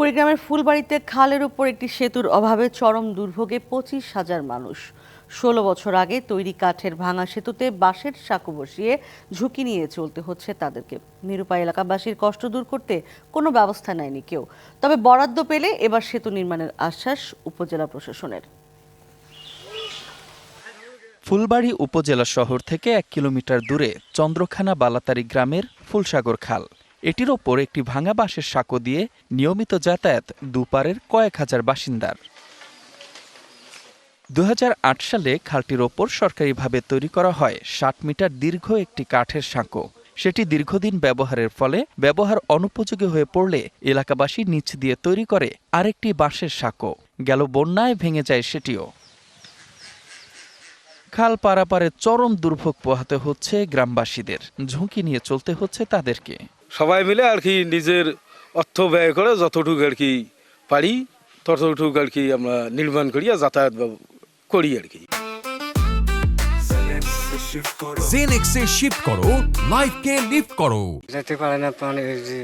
কুড়িগ্রামের ফুলবাড়িতে খালের উপর একটি সেতুর অভাবে চরম দুর্ভোগে পঁচিশ হাজার মানুষ। ষোলো বছর আগে তৈরি কাঠের ভাঙা সেতুতে বাঁশের সাঁকো বসিয়ে ঝুঁকি নিয়ে চলতে হচ্ছে তাদেরকে। নিরুপায় এলাকাবাসীর কষ্ট দূর করতে কোনো ব্যবস্থা নেয়নি কেউ। তবে বরাদ্দ পেলে এবার সেতু নির্মাণের আশ্বাস উপজেলা প্রশাসনের। ফুলবাড়ি উপজেলা শহর থেকে এক কিলোমিটার দূরে চন্দ্রখানা বালাতারি গ্রামের ফুলসাগর খাল। এটির ওপর একটি ভাঙা বাঁশের সাঁকো দিয়ে নিয়মিত যাতায়াত দুপারের কয়েক হাজার বাসিন্দার। দু হাজার আট সালে খালটির ওপর সরকারিভাবে তৈরি করা হয় ষাট মিটার দীর্ঘ একটি কাঠের সাঁকো। সেটি দীর্ঘদিন ব্যবহারের ফলে ব্যবহার অনুপযোগী হয়ে পড়লে এলাকাবাসী নিচ দিয়ে তৈরি করে আরেকটি বাঁশের সাঁকো। গেল বন্যায় ভেঙে যায় সেটিও। খাল পারাপারে চরম দুর্ভোগ পোহাতে হচ্ছে গ্রামবাসীদের। ঝুঁকি নিয়ে চলতে হচ্ছে তাদেরকে। সবাই মিলে আর কি নিজের অর্থ ব্যয় করে যতটুকু আর কি পারি ততটুকু আর কি আমরা নির্মাণ করি আর যাতায়াত করি আর কি। জেনেক্সে শিফট করো লাইফকে লিফট করো। যেতে পারে না যে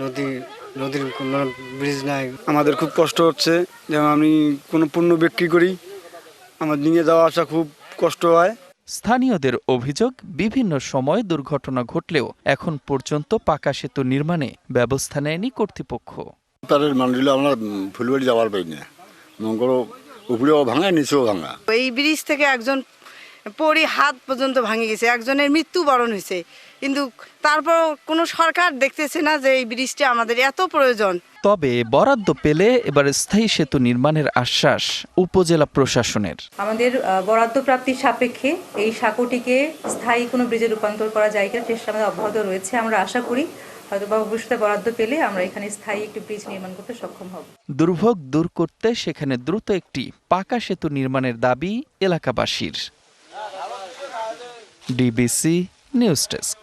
নদী নদীর কোনো ব্রিজ নাই। আমাদের খুব কষ্ট হচ্ছে যেমন আমি কোনো পণ্য বিক্রি করি আমার নিয়ে যাওয়া আসা খুব কষ্ট হয়। স্থানীয়দের অভিযোগ বিভিন্ন সময় দুর্ঘটনা ঘটলেও এখন পর্যন্ত পাকা সেতু নির্মাণে ব্যবস্থা নেয়নি কর্তৃপক্ষ। তারের মানুষ আমরা ফুলবাড়ি যাওয়ার পাই না মঙ্গল উপরেও ভাঙা নিচেও ভাঙা। এই ব্রিজ থেকে একজন পরি হাত পর্যন্ত ভাঙে গেছে একজনের মৃত্যুবরণ হয়েছে। কিন্তু তারপর কোনো সরকার দেখতেছে না যে এই ব্রিজটা আমাদের এত প্রয়োজন। তবে বরাদ্দ পেলে এবার স্থায়ী সেতু নির্মাণের আশ্বাস উপজেলা প্রশাসনের। আমাদের বরাদ্দ প্রাপ্তির সাপেক্ষে এই সাঁকোটিকে স্থায়ী কোনো ব্রিজে রূপান্তর করা যায় কিনা চেষ্টা আমাদের অব্যাহত রয়েছে। আমরা আশা করি হয়তো বা ভবিষ্যতে বরাদ্দ পেলে আমরা এখানে স্থায়ী একটি ব্রিজ নির্মাণ করতে সক্ষম হব। দুর্ভোগ দূর করতে সেখানে দ্রুত একটি পাকা সেতু নির্মাণের দাবি এলাকাবাসীর। DBC news desk.